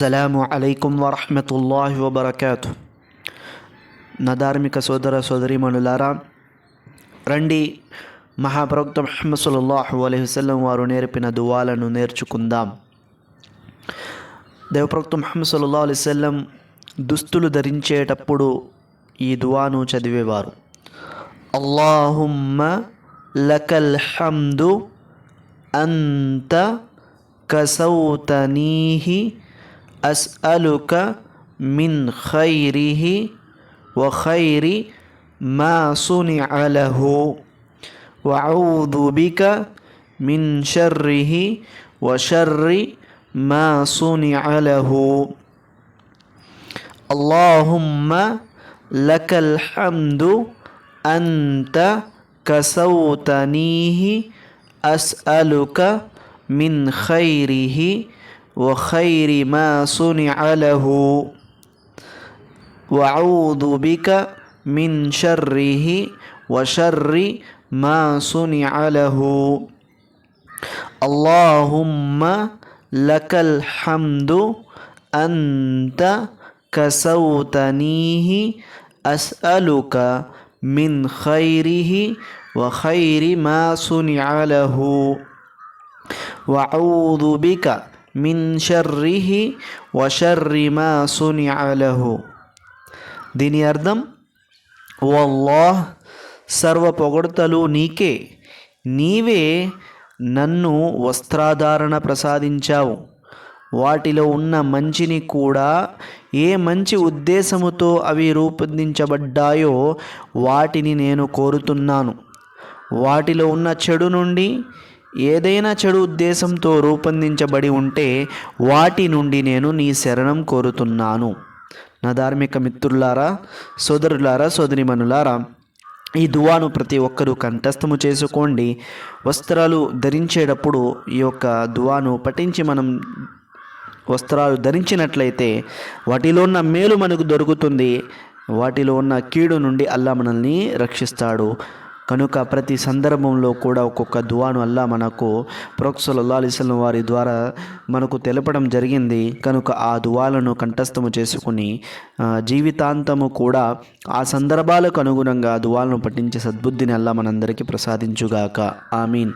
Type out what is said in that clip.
అస్సలం అలైకుం వరహమతుల్లాహి వబర్కాతు నా ధార్మిక సోదర సోదరీమణులారా రండి మహాప్రవక్త ముహమ్మద్ సల్లల్లాహు అలైహి వారు నేర్పిన దువాలను నేర్చుకుందాం. దేవప్రవక్త ముహమ్మద్ సల్లల్లాహు అలైహి దుస్తులు ధరించేటప్పుడు ఈ దువాను చదివేవారు. అల్లాహుమ్మ లకల్ హమ్దు అంత కసౌతనీహి أسألك من خيره وخير ما صنع له وأعوذ بك من شره وشر ما صنع له. اللهم لك الحمد أنت كسوتنيه أسألك من خيره وخير ما صنع له. وأعوذ بك من شره وشر ما صنع له. اللهم لك الحمد أنت كسوتنيه أسألك من خيره وخير ما صنع له. وأعوذ بك మిన్ షర్రిహి వషర్రిమా సునిఅలహు దీని అర్థం ఓ అల్లాహ్ సర్వ పొగడతలు నీకే నీవే నన్ను వస్త్రాధారణ ప్రసాదించావు. వాటిలో ఉన్న మంచిని కూడా ఏ మంచి ఉద్దేశముతో అవి రూపొందించబడ్డాయో వాటిని నేను కోరుతున్నాను. వాటిలో ఉన్న చెడు నుండి ఏదైనా చెడు ఉద్దేశంతో రూపొందించబడి ఉంటే వాటి నుండి నేను నీ శరణం కోరుతున్నాను. నా ధార్మిక మిత్రులారా సోదరులారా సోదరిమనులారా ఈ దువాను ప్రతి ఒక్కరూ కంఠస్థము చేసుకోండి. వస్త్రాలు ధరించేటప్పుడు ఈ యొక్క దువాను పఠించి మనం వస్త్రాలు ధరించినట్లయితే వాటిలో ఉన్న మేలు మనకు దొరుకుతుంది. వాటిలో ఉన్న కీడు నుండి అల్లా మనల్ని రక్షిస్తాడు. కనుక ప్రతి సందర్భంలో కూడా ఒక్కొక్క దువాను అల్లా మనకు ప్రొక్సల్ అలిస్లం వారి ద్వారా మనకు తెలపడం జరిగింది. కనుక ఆ దువాలను కంఠస్థము చేసుకుని జీవితాంతము కూడా ఆ సందర్భాలకు అనుగుణంగా దువాలను పఠించే సద్బుద్ధిని అల్లా మనందరికీ ప్రసాదించుగాక. ఆమీన్.